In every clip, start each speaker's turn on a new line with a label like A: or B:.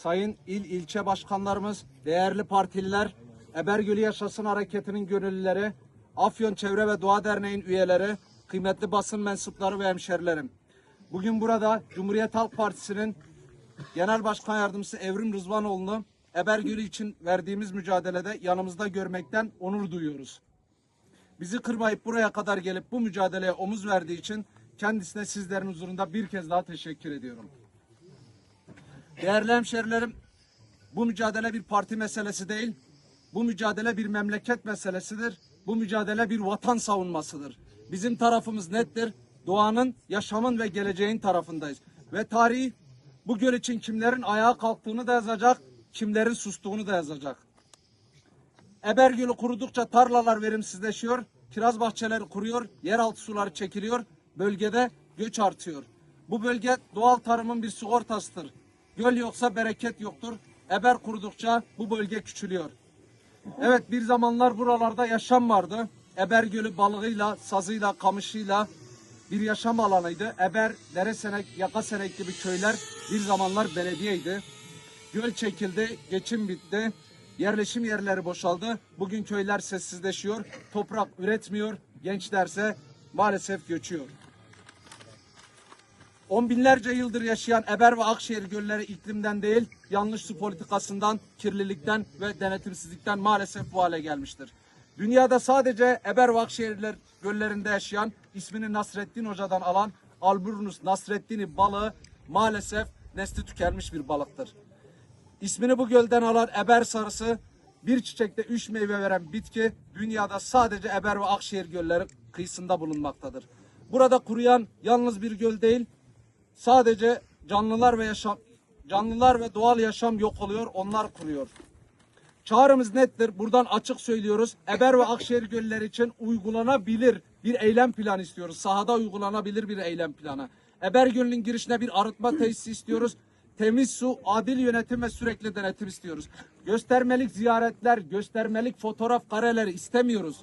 A: sayın il ilçe başkanlarımız, değerli partililer, Ebergölü Yaşasın Hareketi'nin gönüllüleri, Afyon Çevre ve Doğa Derneği'nin üyeleri, kıymetli basın mensupları ve hemşerilerim. Bugün burada Cumhuriyet Halk Partisi'nin Genel Başkan Yardımcısı Evrim Rızvanoğlu'nu Ebergölü için verdiğimiz mücadelede yanımızda görmekten onur duyuyoruz. Bizi kırmayıp buraya kadar gelip bu mücadeleye omuz verdiği için kendisine sizlerin huzurunda bir kez daha teşekkür ediyorum. Değerli hemşerilerim, bu mücadele bir parti meselesi değil, bu mücadele bir memleket meselesidir. Bu mücadele bir vatan savunmasıdır. Bizim tarafımız nettir. Doğanın, yaşamın ve geleceğin tarafındayız. Ve tarih bu göl için kimlerin ayağa kalktığını da yazacak, kimlerin sustuğunu da yazacak. Ebergölü kurudukça tarlalar verimsizleşiyor, kiraz bahçeleri kuruyor, yeraltı suları çekiliyor, bölgede göç artıyor. Bu bölge doğal tarımın bir sigortasıdır. Göl yoksa bereket yoktur. Eber kurudukça bu bölge küçülüyor. Evet bir zamanlar buralarda yaşam vardı. Eber Gölü balığıyla, sazıyla, kamışıyla bir yaşam alanıydı. Eber, Deresenek, Yakasenek gibi köyler bir zamanlar belediyeydi. Göl çekildi, geçim bitti. Yerleşim yerleri boşaldı. Bugün köyler sessizleşiyor. Toprak üretmiyor. Gençlerse maalesef göçüyor. On binlerce yıldır yaşayan Eber ve Akşehir gölleri iklimden değil, yanlış su politikasından, kirlilikten ve denetimsizlikten maalesef bu hale gelmiştir. Dünyada sadece Eber ve Akşehirler göllerinde yaşayan, ismini Nasreddin Hoca'dan alan Alburnus Nasreddini balığı maalesef nesli tükenmiş bir balıktır. İsmini bu gölden alan eber sarısı bir çiçekte üç meyve veren bitki dünyada sadece Eber ve Akşehir gölleri kıyısında bulunmaktadır. Burada kuruyan yalnız bir göl değil, sadece canlılar ve yaşam canlılar ve doğal yaşam yok oluyor, onlar kuruyor. Çağrımız nettir. Buradan açık söylüyoruz. Eber ve Akşehir gölleri için uygulanabilir bir eylem planı istiyoruz. Sahada uygulanabilir bir eylem planı. Eber Gölü'nün girişine bir arıtma tesisi istiyoruz. Temiz su, adil yönetim ve sürekli denetim istiyoruz. Göstermelik ziyaretler, göstermelik fotoğraf kareleri istemiyoruz.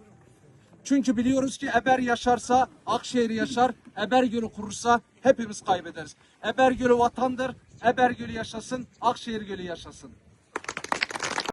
A: Çünkü biliyoruz ki Eber yaşarsa Akşehir yaşar, Eber Gölü kurursa hepimiz kaybederiz. Eber Gölü vatandır, Eber Gölü yaşasın, Akşehir Gölü yaşasın.